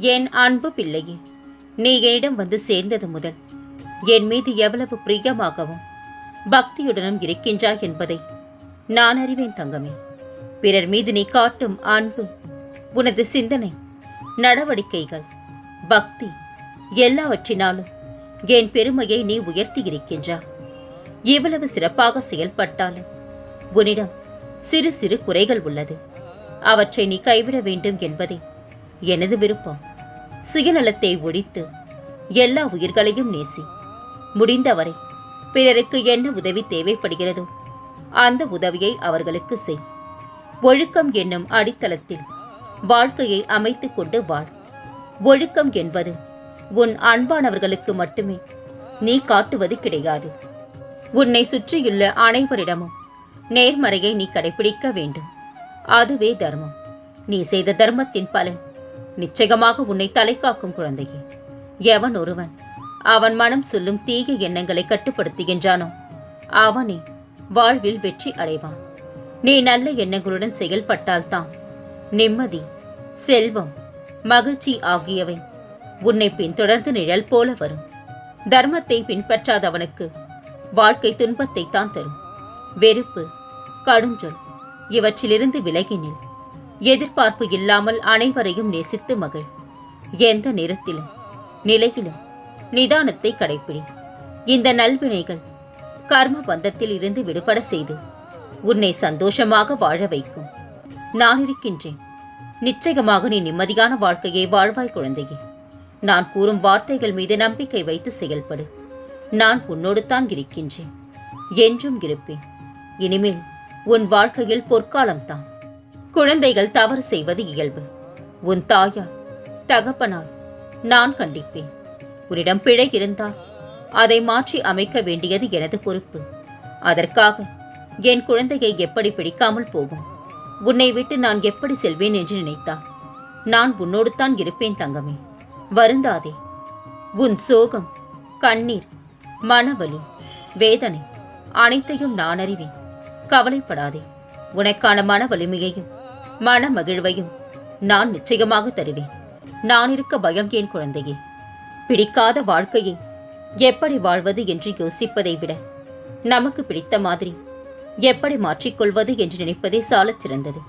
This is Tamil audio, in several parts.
என் அன்பு பிள்ளையே நீ என்னிடம் வந்து சேர்ந்தது முதல். என் மீது எவ்வளவு பிரியமாகவும் பக்தியுடனும் இருக்கின்றாய் என்பதை நான் அறிவேன் தங்கமே. பிறர் மீது நீ காட்டும் அன்பு உனது சிந்தனை நடவடிக்கைகள் பக்தி எல்லாவற்றினாலும் என் பெருமையை நீ உயர்த்தி இருக்கின்றா இவ்வளவு சிறப்பாக செயல்பட்டாலும் உன்னிடம் சிறு சிறு குறைகள் உள்ளது. அவற்றை நீ கைவிட வேண்டும் என்பதே எனது விருப்பம். சுயநலத்தை ஒழித்து எல்லா உயிர்களையும் நேசி. முடிந்தவரை பிறருக்கு என்ன உதவி தேவைப்படுகிறதோ அந்த உதவியை அவர்களுக்கு செய். ஒழுக்கம் என்னும் அடித்தளத்தில் வாழ்க்கையை அமைத்துக் கொண்டு வாழ். ஒழுக்கம் என்பது உன் அன்பானவர்களுக்கு மட்டுமே நீ காட்டுவது கிடையாது. உன்னை சுற்றியுள்ள அனைவரிடமும் நேர்மறையை நீ கடைபிடிக்க வேண்டும். அதுவே தர்மம். நீ செய்த தர்மத்தின் பலன் நிச்சயமாக உன்னை தலைகாக்கும் குழந்தையே. எவன் ஒருவன்? அவன் மனம் சொல்லும் தீய எண்ணங்களை கட்டுப்படுத்துகின்றானோ அவனே வாழ்வில் வெற்றி அடைவான். நீ நல்ல எண்ணங்களுடன் செயல்பட்டால்தான் நிம்மதி செல்வம் மகிழ்ச்சி ஆகியவை உன்னை பின்தொடர்ந்து நிழல் போல வரும். தர்மத்தை பின்பற்றாதவனுக்கு வாழ்க்கை துன்பத்தை தான் தரும். வெறுப்பு கடுஞ்சொல் இவற்றிலிருந்து விலகினில் எதிர்பார்ப்பு இல்லாமல் அனைவரையும் நேசித்து மகிழ். எந்த நேரத்திலும் நிலையிலும் நிதானத்தை கடைப்பிடி. இந்த நல்வினைகள் கர்ம பந்தத்தில் இருந்து விடுபட செய்து உன்னை சந்தோஷமாக வாழ வைக்கும். நான் இருக்கின்றேன். நிச்சயமாக நீ நிம்மதியான வாழ்க்கையை வாழ்வாய் குழந்தையே. நான் கூறும் வார்த்தைகள் மீது நம்பிக்கை வைத்து செயல்படு. நான் உன்னோடு தான் இருக்கின்றேன். என்றும் இருப்பேன். இனிமேல் உன் வாழ்க்கையில் பொற்காலம்தான். குழந்தைகள் தவறு செய்வது இயல்பு. உன் தாயார் தகப்பனார் நான் கண்டிப்பேன். உன்னிடம் பிழை இருந்தால் அதை மாற்றி அமைக்க வேண்டியது எனது பொறுப்பு. அதற்காக என் குழந்தையை எப்படி பிடிக்காமல் போகும்? உன்னை விட்டு நான் எப்படி செல்வேன் என்று நினைத்தார் நான் உன்னோடு தான் இருப்பேன் தங்கமே. வருந்தாதே. உன் சோகம் கண்ணீர் மனவலி வேதனை அனைத்தையும் நான் அறிவேன். கவலைப்படாதே. உனக்கான மன வலிமையையும் மன மகிழ்வையும் நான் நிச்சயமாக தருவேன். நான் இருக்க பயம் ஏன் குழந்தையே? பிடிக்காத வாழ்க்கையை எப்படி வாழ்வது என்று யோசிப்பதை விட நமக்கு பிடித்த மாதிரி எப்படி மாற்றிக்கொள்வது என்று நினைப்பதே சாலச் சிறந்தது.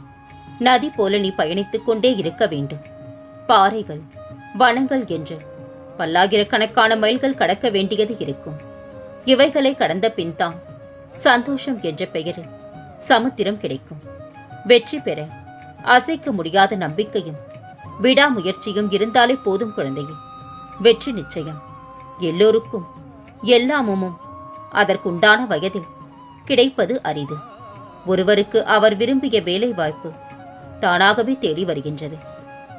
நதி போல நீ பயணித்துக் கொண்டே இருக்க வேண்டும். பாறைகள் வனங்கள் என்று பல்லாயிரக்கணக்கான மைல்கள் கடக்க வேண்டியது இருக்கும். இவைகளை கடந்த பின்தான் சந்தோஷம் என்ற பெயரில் சமுத்திரம் கிடைக்கும். வெற்றி பெற அசைக்க முடியாத நம்பிக்கையும் விடாமுயற்சியும் இருந்தாலே போதும் குழந்தையே. வெற்றி நிச்சயம். எல்லோருக்கும் எல்லாமும் அதற்குண்டான வயதில் கிடைப்பது அரிது. ஒருவருக்கு அவர் விரும்பிய வேலை வாய்ப்பு தானாகவே தேடி வருகின்றது.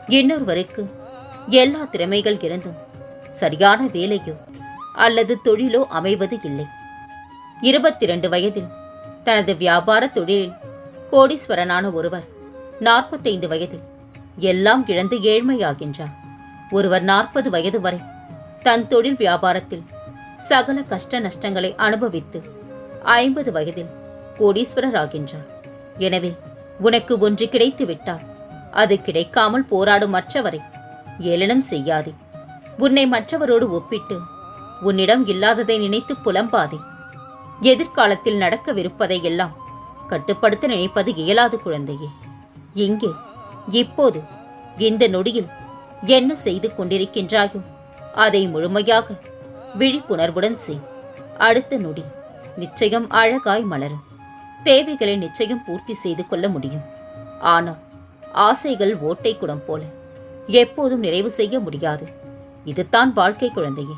இன்னொருவருக்கு எல்லா திறமைகள் இருந்தும் சரியான வேலையோ அல்லது தொழிலோ அமைவது இல்லை. இருபத்தி இரண்டு வயதில் தனது வியாபார தொழிலில் கோடீஸ்வரனான ஒருவர் நாற்பத்தைந்து வயதில் எல்லாம் இழந்து ஏழ்மையாகின்றார் ஒருவர் நாற்பது வயது வரை தன் தொழில் வியாபாரத்தில் சகல கஷ்ட நஷ்டங்களை அனுபவித்து ஐம்பது வயதில் கோடீஸ்வரர் ஆகின்றார் எனவே உனக்கு ஒன்று கிடைத்து விட்டால் அது கிடைக்காமல் போராடும் மற்றவரை ஏளனம் செய்யாதே. உன்னை மற்றவரோடு ஒப்பிட்டு உன்னிடம் இல்லாததை நினைத்து புலம்பாதே. எதிர்காலத்தில் நடக்கவிருப்பதை எல்லாம் கட்டுப்படுத்த நினைப்பது இயலாது குழந்தையே. இங்கே இப்போது இந்த நொடியில் என்ன செய்து கொண்டிருக்கின்றாயோ அதை முழுமையாக விழிப்புணர்வுடன் செய். அடுத்த நொடி நிச்சயம் அழகாய் மலரும். தேவைகளை நிச்சயம் பூர்த்தி செய்து கொள்ள முடியும். ஆனால் ஆசைகள் ஓட்டை குடம் போல எப்போதும் நிறைவு செய்ய முடியாது. இதுதான் வாழ்க்கை குழந்தையே.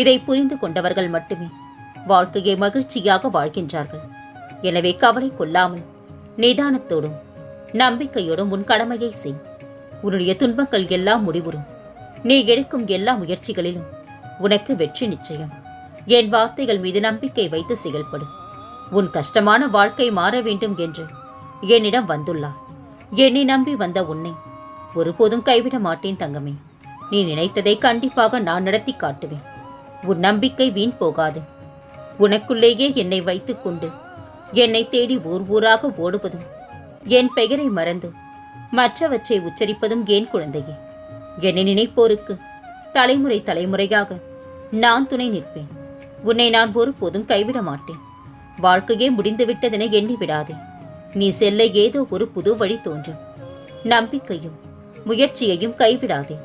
இதை புரிந்து கொண்டவர்கள் மட்டுமே வாழ்க்கையை மகிழ்ச்சியாக வாழ்கின்றார்கள். எனவே கவலை கொள்ளாமல் நிதானத்தோடும் நம்பிக்கையோடும் உன் கடமையை செய். உன்னுடைய துன்பங்கள் எல்லாம் முடிவுறும். நீ எடுக்கும் எல்லா முயற்சிகளிலும் உனக்கு வெற்றி நிச்சயம். என் வார்த்தைகள் மீது நம்பிக்கை வைத்து செயல்படு. உன் கஷ்டமான வாழ்க்கை மாற வேண்டும் என்று என்னிடம் வந்துள்ளார். என்னை நம்பி வந்த உன்னை ஒருபோதும் கைவிட மாட்டேன் தங்கமே. நீ நினைத்ததை கண்டிப்பாக நான் நடத்தி காட்டுவேன். உன் நம்பிக்கை வீண் போகாது. உனக்குள்ளேயே என்னை வைத்துக்கொண்டு என்னை தேடி ஊர் ஊராக ஓடுவதும் என் பெயரை மறந்து மற்றவற்றை உச்சரிப்பதும் ஏன் குழந்தையே. என்னை நினைப்போருக்கு தலைமுறை தலைமுறையாக நான் துணை நிற்பேன். உன்னை நான் ஒருபோதும் கைவிட மாட்டேன். வாழ்க்கையே முடிந்துவிட்டதென எண்ணி விடாதே. நீ செல்ல ஏதோ ஒரு புது வழி தோன்றும். நம்பிக்கையும் முயற்சியையும் கைவிடாதே.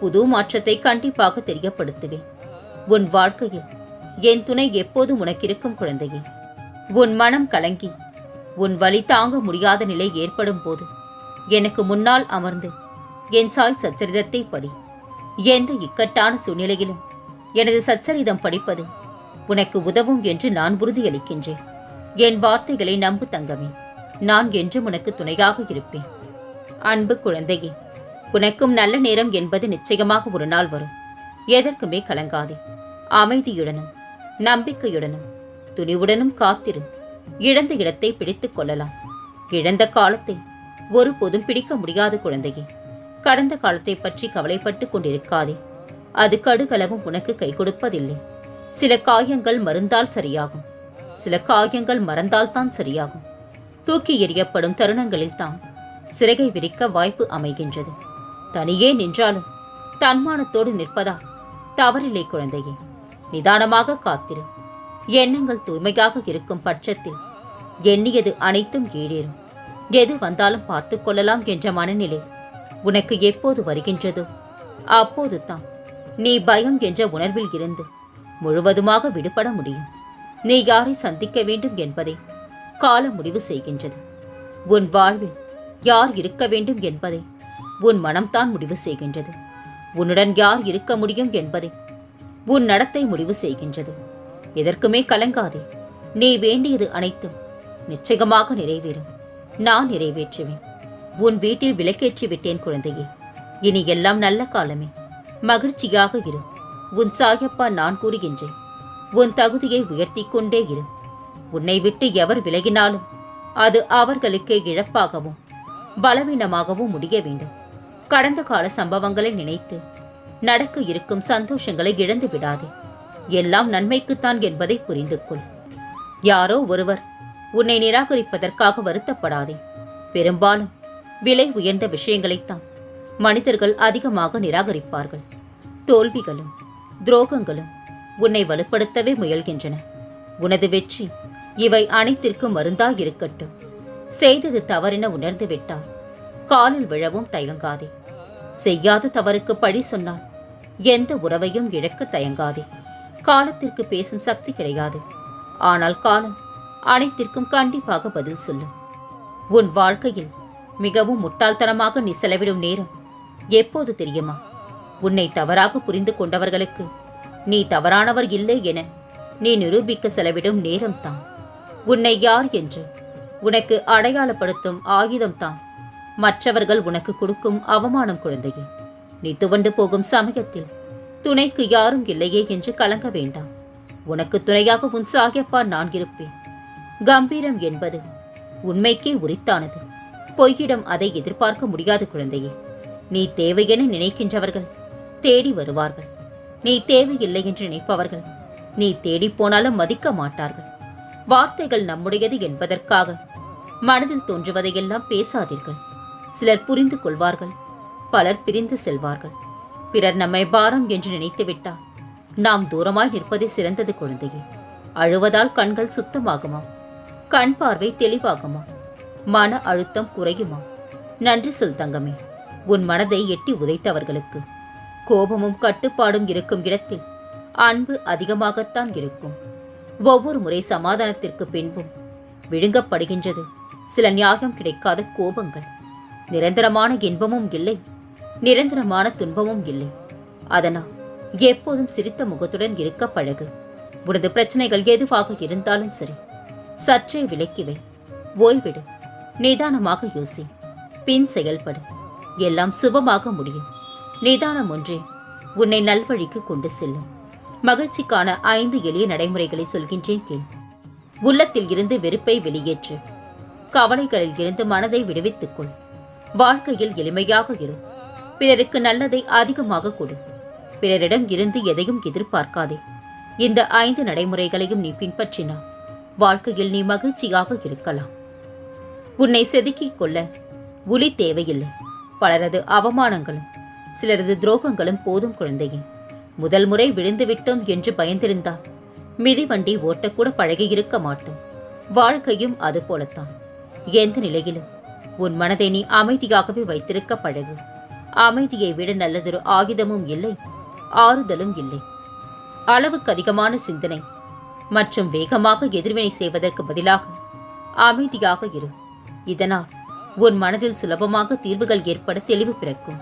புது மாற்றத்தை கண்டிப்பாக தெரியப்படுத்துவேன் உன் வாழ்க்கையில் என் துணை எப்போதும் உனக்கிருக்கும் குழந்தையே. உன் மனம் கலங்கி உன் வழி தாங்க முடியாத நிலை ஏற்படும் போது எனக்கு முன்னால் அமர்ந்து என் சாய் சச்சரிதத்தை படி. எந்த இக்கட்டான சூழ்நிலையிலும் எனது சச்சரிதம் படிப்பது உனக்கு உதவும் என்று நான் உறுதியளிக்கின்றேன். என் வார்த்தைகளை நம்பு தங்கமே நான் என்றும் உனக்கு துணையாக இருப்பேன். அன்பு குழந்தையே உனக்கும் நல்ல நேரம் என்பது நிச்சயமாக ஒரு நாள் வரும். எதற்குமே கலங்காதே. அமைதியுடனும் நம்பிக்கையுடனும் துணிவுடனும் காத்திரு. இழந்த இடத்தை பிடித்துக் கொள்ளலாம். இழந்த காலத்தை ஒருபோதும் பிடிக்க முடியாத குழந்தையே. கடந்த காலத்தை பற்றி கவலைப்பட்டு கொண்டிருக்காதே. அது கடுகளவும் உனக்கு கை கொடுப்பதில்லை. சில காயங்கள் மருந்தால் சரியாகும். சில காயங்கள் மறந்தால் தான் சரியாகும். தூக்கி எறியப்படும் தருணங்களில் தான் சிறகை விரிக்க வாய்ப்பு அமைகின்றது. தனியே நின்றாலும் தன்மானத்தோடு நிற்பதா தவறில்லை குழந்தையே. நிதானமாக காத்திரு. எண்ணங்கள் தூய்மையாக இருக்கும் பட்சத்தில் எண்ணியது அனைத்தும் ஈடேறும். எது வந்தாலும் பார்த்துக் கொள்ளலாம் என்ற மனநிலை உனக்கு எப்போது வருகின்றதோ அப்போது தான் நீ பயம் என்ற உணர்வில் இருந்து முழுவதுமாக விடுபட முடியும். நீ யாரை சந்திக்க வேண்டும் என்பதை காலம் முடிவு செய்கின்றது. உன் வாழ்வில் யார் இருக்க வேண்டும் என்பதை உன் மனம்தான் முடிவு செய்கின்றது. உன்னுடன் யார் இருக்க முடியும் என்பதை உன் நடத்தை முடிவு செய்கின்றது. எதற்குமே கலங்காதே. நீ வேண்டியது அனைத்தும் நிச்சயமாக நிறைவேறும். நான் நிறைவேற்றுவேன். உன் வீட்டில் விளக்கேற்றி விட்டேன் குழந்தையே. இனி எல்லாம் நல்ல காலமே. மகிழ்ச்சியாக இரு. உன் சாயப்பா நான் கூறுகின்றேன். உன் தகுதியை உயர்த்தி கொண்டே இரு. உன்னை விட்டு எவர் விலகினாலும் அது அவர்களுக்கே இழப்பாகவும் பலவீனமாகவும் முடிய வேண்டும். கடந்த கால சம்பவங்களை நினைத்து நடக்க இருக்கும் சந்தோஷங்களை இழந்து விடாதே. எல்லாம் நன்மைக்குத்தான் என்பதை புரிந்து கொள் யாரோ ஒருவர் உன்னை நிராகரிப்பதற்காக வருத்தப்படாதே. பெரும்பாலும் விலை உயர்ந்த விஷயங்களைத்தான் மனிதர்கள் அதிகமாக நிராகரிப்பார்கள். தோல்விகளும் துரோகங்களும் உன்னை வலுப்படுத்தவே முயல்கின்றன. உனது வெற்றி இவை அனைத்திற்கும் மருந்தாய் இருக்கட்டும் செய்தது தவறென உணர்ந்து விட்டால் காலில் விழவும் தயங்காதே. செய்யாத தவறுக்கு பழி சொன்னால் எந்த உறவையும் இழக்க தயங்காதே. காலத்திற்கு பேசும் சக்தி கிடையாது. ஆனால் காலம் அனைத்திற்கும் கண்டிப்பாக பதில் சொல்லும். உன் வாழ்க்கையில் மிகவும் முட்டாள்தனமாக நீ செலவிடும் நேரம் எப்போது தெரியுமா? உன்னை தவறாக புரிந்து கொண்டவர்களுக்கு நீ தவறானவர் இல்லை என நீ நிரூபிக்க செலவிடும் நேரம்தான் உன்னை யார் என்று உனக்கு அடையாளப்படுத்தும் ஆயுதம்தான் மற்றவர்கள் உனக்கு கொடுக்கும் அவமானம் குழந்தையே. நீ துவண்டு போகும் சமயத்தில் துணைக்கு யாரும் இல்லையே என்று கலங்க வேண்டாம். உனக்கு துணையாக உன் சாகியப்பா நான் இருப்பேன். கம்பீரம் என்பது உண்மைக்கே உரித்தானது. பொய்யிடம் அதை எதிர்பார்க்க முடியாது குழந்தையே. நீ தேவையென நினைக்கின்றவர்கள் தேடி வருவார்கள். நீ தேவையில்லை என்று நினைப்பவர்கள் நீ தேடிப் போனாலும் மதிக்க மாட்டார்கள். வார்த்தைகள் நம்முடையது என்பதற்காக மனதில் தோன்றுவதையெல்லாம் பேசாதீர்கள். சிலர் புரிந்து கொள்வார்கள் பலர் பிரிந்து செல்வார்கள். பிறர் நம்மை பாரம் என்று நினைத்து விட்டால் நாம் தூரமாய் நிற்பதே சிறந்தது குழந்தையே. அழுவதால் கண்கள் சுத்தமாகுமா? கண் பார்வை தெளிவாகுமா? மன அழுத்தம் குறையுமா? நன்றி சொல் தங்கமே. உன் மனதை எட்டி உதைத்தவர்களுக்கு. கோபமும் கட்டுப்பாடும் இருக்கும் இடத்தில் அன்பு அதிகமாகத்தான் இருக்கும். ஒவ்வொரு முறை சமாதானத்திற்கு பின்பும் விழுங்கப்படுகின்றது. சில நியாயம் கிடைக்காத கோபங்கள். நிரந்தரமான இன்பமும் இல்லை. நிரந்தரமான துன்பமும் இல்லை. அதனால் எப்போதும் சிரித்த முகத்துடன் இருக்க பழகு. உனது பிரச்சனைகள் எதுவாக இருந்தாலும் சரி சற்றே விலக்கிவை ஓய்விடு நிதானமாக யோசி. பின் செயல்படு எல்லாம் சுபமாக முடியும். நிதானம் ஒன்றே உன்னை நல்வழிக்கு கொண்டு செல்லும். மகிழ்ச்சிக்கான ஐந்து எளிய நடைமுறைகளை சொல்கின்றேன் கேள். உள்ளத்தில் இருந்து வெறுப்பை வெளியேற்று கவலைகளில் இருந்து மனதை விடுவித்துக் கொள். வாழ்க்கையில் எளிமையாக இரு. பிறருக்கு நல்லதை அதிகமாக கொடு. பிறரிடம் இருந்து எதையும் எதிர்பார்க்காதே. இந்த ஐந்து நடைமுறைகளையும் நீ பின்பற்றினால் வாழ்க்கையில் நீ மகிழ்ச்சியாக இருக்கலாம். உன்னை செதுக்கிக் கொள்ள உலி தேவையில்லை. பலரது அவமானங்களும் சிலரது துரோகங்களும் போதும் குழந்தையே. முதல் முறை விழுந்துவிட்டோம் என்று பயந்திருந்தால் மிதிவண்டி ஓட்டக்கூட பழகியிருக்க மாட்டோம். வாழ்க்கையும் அது போலத்தான் எந்த நிலையிலும் உன் மனதை நீ அமைதியாகவே வைத்திருக்க பழகு. அமைதியை விட நல்லதொரு ஆயுதமும் இல்லை. ஆறுதலும் இல்லை. அளவுக்கு அதிகமான சிந்தனை மற்றும் வேகமாக எதிர்வினை செய்வதற்கு பதிலாக அமைதியாக இரு. இதனால் உன் மனதில் சுலபமாக தீர்வுகள் ஏற்பட தெளிவு பிறக்கும்.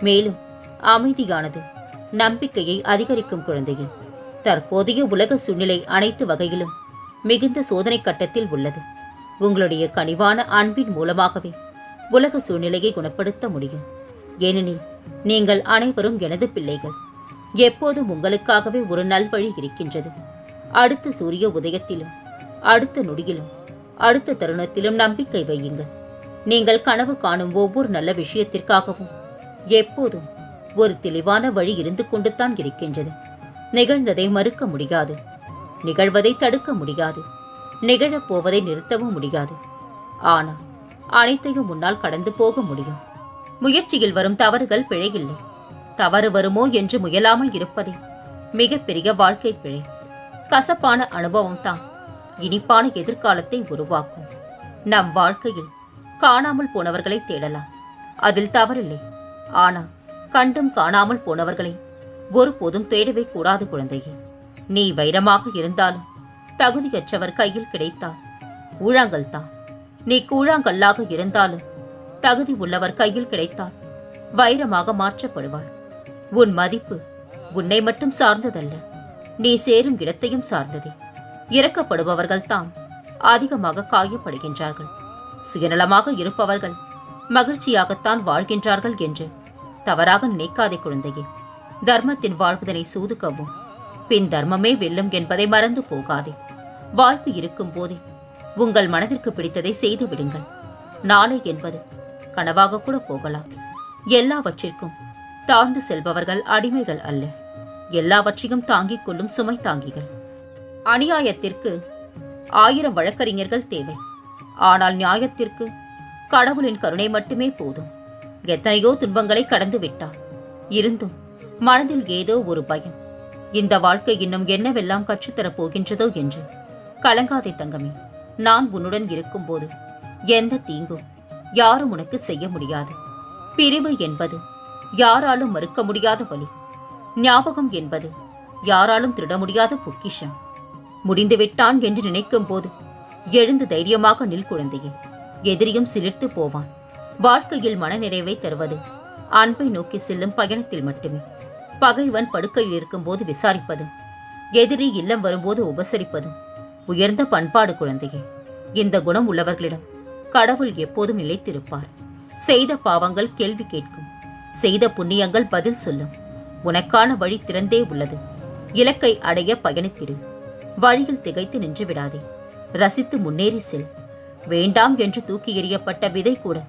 மேலும் அமைதியானது நம்பிக்கையை அதிகரிக்கும் குழந்தையே. தற்போதைய உலக சூழ்நிலை அனைத்து வகையிலும் மிகுந்த சோதனை கட்டத்தில் உள்ளது. உங்களுடைய கனிவான அன்பின் மூலமாகவே உலக சூழ்நிலையை குணப்படுத்த முடியும். ஏனெனில் நீங்கள் அனைவரும் எனது பிள்ளைகள். எப்போதும் உங்களுக்காகவே ஒரு நல்வழி இருக்கின்றது. அடுத்த சூரிய உதயத்திலும் அடுத்த நொடியிலும் அடுத்த தருணத்திலும் நம்பிக்கை வையுங்கள். நீங்கள் கனவு காணும் ஒவ்வொரு நல்ல விஷயத்திற்காகவும் எப்போதும் ஒரு தெளிவான வழி இருந்து கொண்டுதான் இருக்கின்றது. நிகழ்ந்ததை மறுக்க முடியாது. நிகழ்வதை தடுக்க முடியாது. நிகழப் போவதை நிறுத்தவும் முடியாது. ஆனால் அனைத்தையும் முன்னால் கடந்து போக முடியும். முயற்சியில் வரும் தவறுகள் பிழையில்லை. தவறு வருமோ என்று முயலாமல் இருப்பதே மிகப்பெரிய வாழ்க்கை பிழை. கசப்பான அனுபவம் தான் இனிப்பான எதிர்காலத்தை உருவாக்கும். நம் வாழ்க்கையில் காணாமல் போனவர்களை தேடலாம். அதில் தவறில்லை. ஆனால் கண்டும் காணாமல் போனவர்களை ஒருபோதும் தேடவே கூடாது குழந்தையே. நீ வைரமாக இருந்தாலும் தகுதியற்றவர் கையில் கிடைத்தால் ஊழாங்கல் தான். நீ கூழாங்கல்லாக இருந்தாலும் தகுதி உள்ளவர் கையில் கிடைத்தால் வைரமாக மாற்றப்படுவார். உன் மதிப்பு உன்னை மட்டும் சார்ந்ததல்ல. நீ சேரும் இடத்தையும் சார்ந்ததே. இறக்கப்படுபவர்கள் தாம் அதிகமாக காயப்படுகின்றார்கள். சுயநலமாக இருப்பவர்கள் மகிழ்ச்சியாகத்தான் வாழ்கின்றார்கள் என்று தவறாக நினைக்காதே குழந்தையே. தர்மத்தின் வாழ்வதனை சூதுக்கவும். பின் தர்மமே வெல்லும் என்பதை மறந்து போகாதே. வாய்ப்பு இருக்கும் போதே உங்கள் மனதிற்கு பிடித்ததை செய்து விடுங்கள். நாளை என்பது கனவாக கூட போகலாம். எல்லாவற்றிற்கும் தாழ்ந்து செல்பவர்கள் அடிமைகள் அல்ல. எல்லாவற்றையும் தாங்கிக் கொள்ளும் சுமை தாங்கிகள். அநியாயத்திற்கு ஆயிரம் வழக்கறிஞர்கள் தேவை. ஆனால் நியாயத்திற்கு கடவுளின் கருணை மட்டுமே போதும். எத்தனையோ துன்பங்களை கடந்து விட்டார். இருந்தும் மனதில் ஏதோ ஒரு பயம். இந்த வாழ்க்கை இன்னும் என்னவெல்லாம் கற்றுத்தரப் போகின்றதோ என்று. கலங்காதே தங்கமே. நான் உன்னுடன் இருக்கும்போது எந்த தீங்கும் யாரும் உனக்கு செய்ய முடியாது. பிரிவு என்பது யாராலும் மறுக்க முடியாத வழி ஞாபகம் என்பது யாராலும் திருட முடியாத பொக்கிஷம். முடிந்துவிட்டான் என்று நினைக்கும் போது எழுந்து தைரியமாக நில் குழந்தையே. எதிரியும் சிலிர்த்து போவான். வாழ்க்கையில் மனநிறைவை தருவது அன்பை நோக்கி செல்லும் பயணத்தில் மட்டுமே. பகைவன் படுக்கையில் இருக்கும்போது விசாரிப்பது எதிரி இல்லம் வரும்போது உபசரிப்பதும் உயர்ந்த பண்பாடு குழந்தையே. இந்த குணம் உள்ளவர்களிடம் கடவுள் எப்போதும் நிலைத்திருப்பார். செய்த பாவங்கள் கேள்வி கேட்கும். செய்த புண்ணியங்கள் பதில் சொல்லும். உனக்கான வழி திறந்தே உள்ளது. இலக்கை அடைய பயணித்திடு. வழியில் திகைத்து நின்று விடாதே. ரசித்து முன்னேறி செல். வேண்டாம் என்று தூக்கி எறியப்பட்ட விதை கூட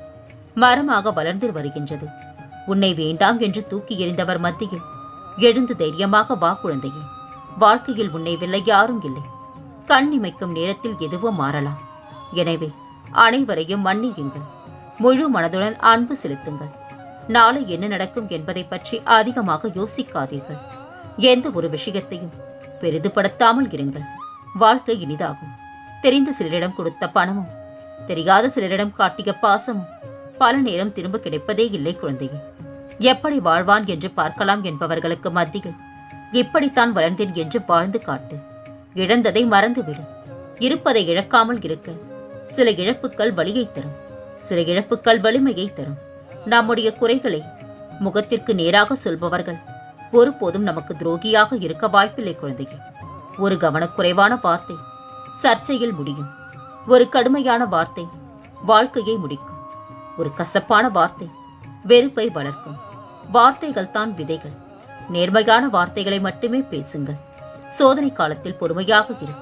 மரமாக வளர்ந்து வருகின்றது. உன்னை வேண்டாம் என்று தூக்கி எறிந்தவர் மத்தியில் எழுந்து தைரியமாக வா குழந்தையே. வாழ்க்கையில் உன்னை வெல்ல யாரும் இல்லை. கண் இமைக்கும் நேரத்தில் எதுவும் மாறலாம். எனவே அனைவரையும் மன்னியுங்கள். முழு மனதுடன் அன்பு செலுத்துங்கள். நாளை என்ன நடக்கும் என்பதை பற்றி அதிகமாக யோசிக்காதீர்கள். எந்த ஒரு விஷயத்தையும் பெரிதுபடுத்தாமல் இருங்கள். வாழ்க்கை இனிதாகும். தெரிந்த சிலரிடம் கொடுத்த பணமும் தெரியாத சிலரிடம் காட்டிய பாசமும் பல நேரம் திரும்ப கிடைப்பதே இல்லை குழந்தையே. எப்படி வாழ்வான் என்று பார்க்கலாம் என்பவர்களுக்கு மத்தியில் இப்படித்தான் வளர்ந்தேன் என்று வாழ்ந்து காட்டு. இழந்ததை மறந்துவிடும் இருப்பதை இழக்காமல் இருக்க. சில இழப்புக்கள் வலியை தரும். சில இழப்புக்கள் வலிமையை தரும். நம்முடைய குறைகளை முகத்திற்கு நேராக சொல்பவர்கள் ஒருபோதும் நமக்கு துரோகியாக இருக்க வாய்ப்பில்லை குழந்தைகள். ஒரு கவனக்குறைவான வார்த்தை சர்ச்சையில் முடியும். ஒரு கடுமையான வார்த்தை வாழ்க்கையை முடிக்கும். ஒரு கசப்பான வார்த்தை வெறுப்பை வளர்க்கும். வார்த்தைகள் தான் விதைகள். நேர்மையான வார்த்தைகளை மட்டுமே பேசுங்கள். சோதனை காலத்தில் பொறுமையாக இரு.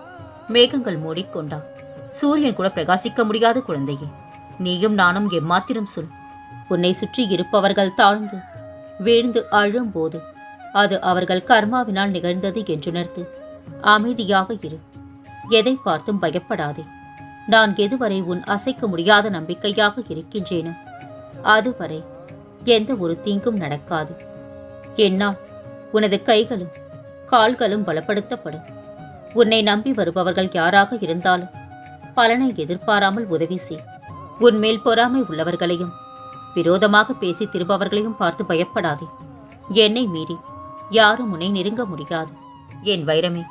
மேகங்கள் மூடிக்கொண்டால் சூரியன் கூட பிரகாசிக்க முடியாத குழந்தையே. நீயும் நானும் எம்மாத்திரம் சொல். உன்னை சுற்றி இருப்பவர்கள் தாழ்ந்து வீழ்ந்து அழும்போது அது அவர்கள் கர்மாவினால் நிகழ்ந்தது என்றுணர்த்து அமைதியாக இரு. எதை பார்த்தும் பயப்படாதே. நான் எதுவரை உன் அசைக்க முடியாத நம்பிக்கையாக இருக்கின்றேனோ அதுவரை எந்த ஒரு தீங்கும் நடக்காது. என்னால் உனது கைகளும் கால்களும் பலப்படுத்தப்படும். உன்னை நம்பி வருபவர்கள் யாராக இருந்தாலும் பலனை எதிர்பாராமல் உதவி செய். உன்மேல் பொறாமை உள்ளவர்களையும் விரோதமாக பேசி திரும்பவர்களையும் பார்த்து பயப்படாதே. என்னை மீறி யாரும் உன்னை நெருங்க முடியாது. என் வைரமே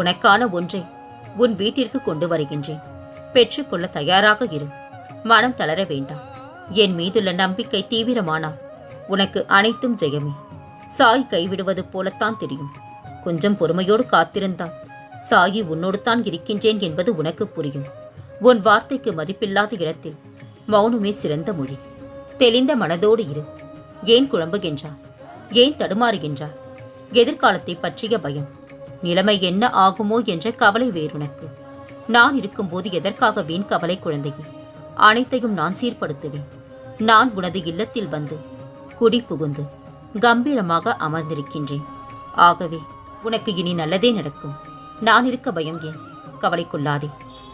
உனக்கான ஒன்றை உன் வீட்டிற்கு கொண்டு வருகின்றேன். பெற்றுக்கொள்ள தயாராக இரு. மனம் தளர வேண்டாம். என் மீதுள்ள நம்பிக்கை தீவிரமானால் உனக்கு அனைத்தும் ஜெயமே. சாய் கைவிடுவது போலத்தான் தெரியும். கொஞ்சம் பொறுமையோடு காத்திருந்தால் சாயி உன்னோடு தான் இருக்கின்றேன் என்பது உனக்கு புரியும். உன் வார்த்தைக்கு மதிப்பில்லாத இடத்தில் மௌனமே சிறந்த மொழி. தெளிந்த மனதோடு இரு. ஏன் குழம்புகின்றா ஏன் தடுமாறுகின்றா எதிர்காலத்தை பற்றிய பயம். நிலைமை என்ன ஆகுமோ என்ற கவலை வேறுனக்கு நான் இருக்கும்போது எதற்காக வீண் கவலை குழந்தையே? அனைத்தையும் நான் சீர்படுத்துவேன். நான் உனது இல்லத்தில் வந்து குடி புகுந்து கம்பீரமாக அமர்ந்திருக்கின்றேன். ஆகவே உனக்கு இனி நல்லதே நடக்கும். நான் இருக்க பயம் ஏன்? கவலை கொள்ளாதே